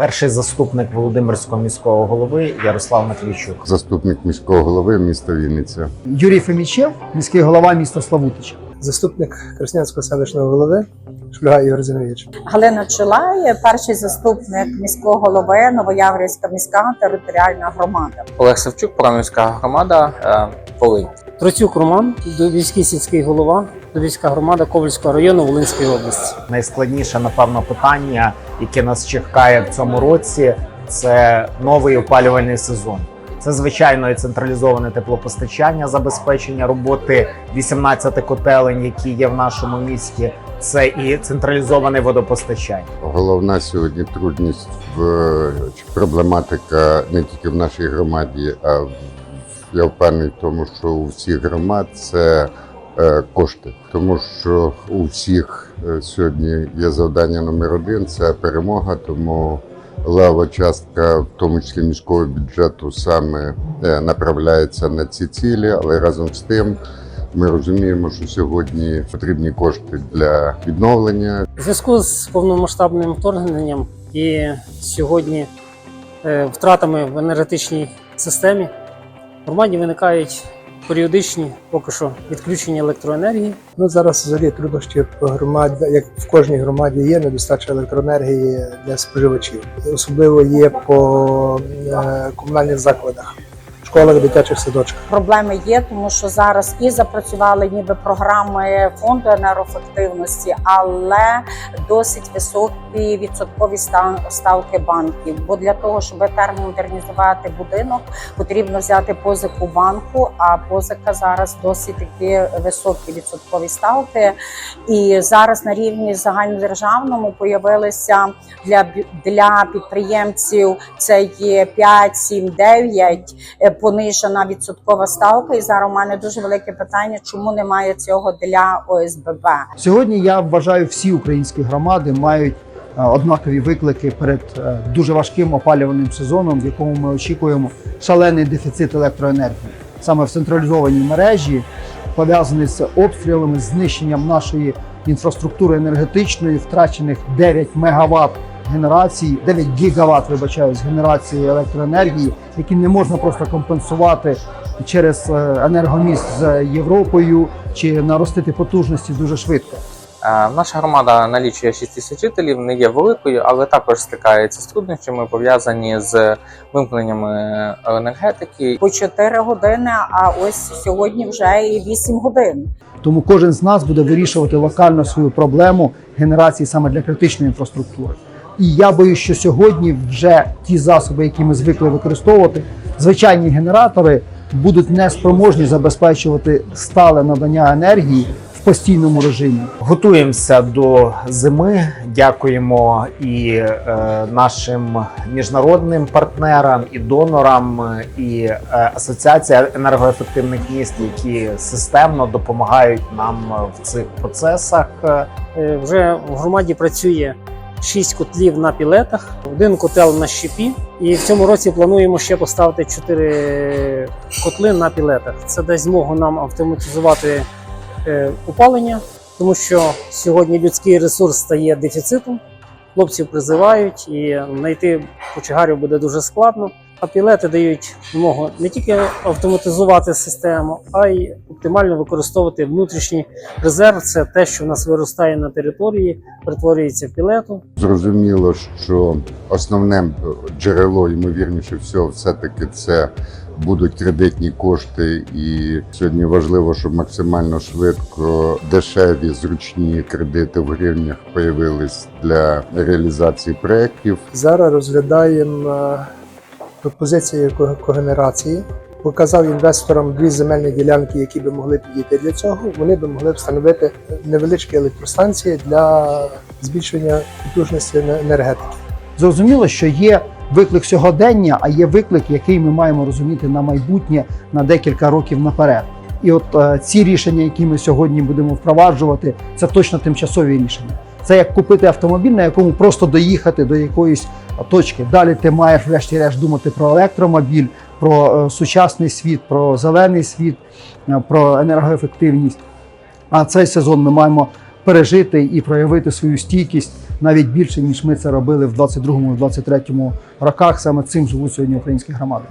Перший заступник Володимирського міського голови Ярослав Матвійчук. заступник міського голови міста Вінниця. Юрій Фемічев, міський голова міста Славутича. заступник Краснянського селищного голови Шульга Ігор Зинович. Галина Чулай, перший заступник міського голови Новояврівська міська територіальна громада. Олег Савчук, Промівська громада, е, Волинь. Троцюк Роман, Довільський сільський голова, Довільська громада Ковальського району Волинської області. Найскладніше, напевно, питання, яке нас чекає в цьому році, це новий опалювальний сезон. Це звичайно і централізоване теплопостачання, забезпечення роботи 18 котелень, які є в нашому місті. Це і централізоване водопостачання. Головна сьогодні трудність в проблематика не тільки в нашій громаді, а в- я впевнений тому, що у всіх громад це е, кошти, тому що у всіх е, сьогодні є завдання номер один це перемога. Тому лева частка, в тому числі міського бюджету, саме е, направляється на ці цілі, але разом з тим. Ми розуміємо, що сьогодні потрібні кошти для відновлення, У зв'язку з повномасштабним вторгненням і сьогодні втратами в енергетичній системі в громаді виникають періодичні поки що відключення електроенергії. Ну зараз взагалі труднощі по громаді, як в кожній громаді є недостача електроенергії для споживачів. Особливо є по е, комунальних закладах, школах, дитячих садочках. Проблеми є, тому що зараз і запрацювали ніби програми фонду енергоефективності, але досить високі відсоткові ставки банків. Бо для того, щоб термомодернізувати будинок, потрібно взяти позику банку. А позика зараз досить такі високі відсоткові ставки. І зараз на рівні загальнодержавному появилися для для підприємців це є 5, 7, 9 е, понижена відсоткова ставка. І зараз у мене дуже велике питання, чому немає цього для ОСББ. Сьогодні я вважаю, всі українські громади мають е, однакові виклики перед е, дуже важким опалювальним сезоном, в якому ми очікуємо шалений дефіцит електроенергії. Саме в централізованій мережі, пов'язаний з обстрілами, знищенням нашої інфраструктури енергетичної, втрачених 9 мегаватт генерації, 9 гігаватт, вибачаюсь, генерації електроенергії, які не можна просто компенсувати через е, енергоміст з Європою чи наростити потужності дуже швидко. Е, Наша громада налічує 6 тисяч жителів, не є великою, але також стикається з труднощами, пов'язані з вимкненнями енергетики. По 4 години, а ось сьогодні вже і 8 годин. Тому кожен з нас буде вирішувати локально свою проблему генерації саме для критичної інфраструктури. І я боюсь, що сьогодні вже ті засоби, які ми звикли використовувати, звичайні генератори будуть неспроможні забезпечувати стале надання енергії в постійному режимі. Готуємося до зими. Дякуємо і е, нашим міжнародним партнерам, і донорам, і е, асоціація енергоефективних міст, які системно допомагають нам в цих процесах. Е, Вже в громаді працює 6 котлів на пілетах, один котел на щепі. І в цьому році плануємо ще поставити 4 котли на пілетах. Це дасть змогу нам автоматизувати е, опалення, тому що сьогодні людський ресурс стає дефіцитом. Хлопців призивають і знайти кочегарів буде дуже складно. А пілети дають змогу не тільки автоматизувати систему, а й оптимально використовувати внутрішній резерв. Це те, що в нас виростає на території, перетворюється в пілету. Зрозуміло, що основне джерело, ймовірніше всього, все-таки це будуть кредитні кошти. І сьогодні важливо, щоб максимально швидко дешеві зручні кредити в гривнях появились для реалізації проєктів. Зараз розглядаємо пропозиції когенерації. Показав інвесторам дві земельні ділянки, які би могли підійти для цього. Вони би могли встановити невеличкі електростанції для збільшення потужності енергетики. Зрозуміло, що є виклик сьогодення, а є виклик, який ми маємо розуміти на майбутнє на декілька років наперед. І от е, ці рішення, які ми сьогодні будемо впроваджувати, це точно тимчасові рішення. Це як купити автомобіль, на якому просто доїхати до якоїсь точки. Далі ти маєш, врешті-решт, думати про електромобіль, про е, сучасний світ, про зелений світ, е, про енергоефективність. А цей сезон ми маємо пережити і проявити свою стійкість навіть більше ніж ми це робили в 22-23 роках. Саме цим живуть сьогодні українські громади.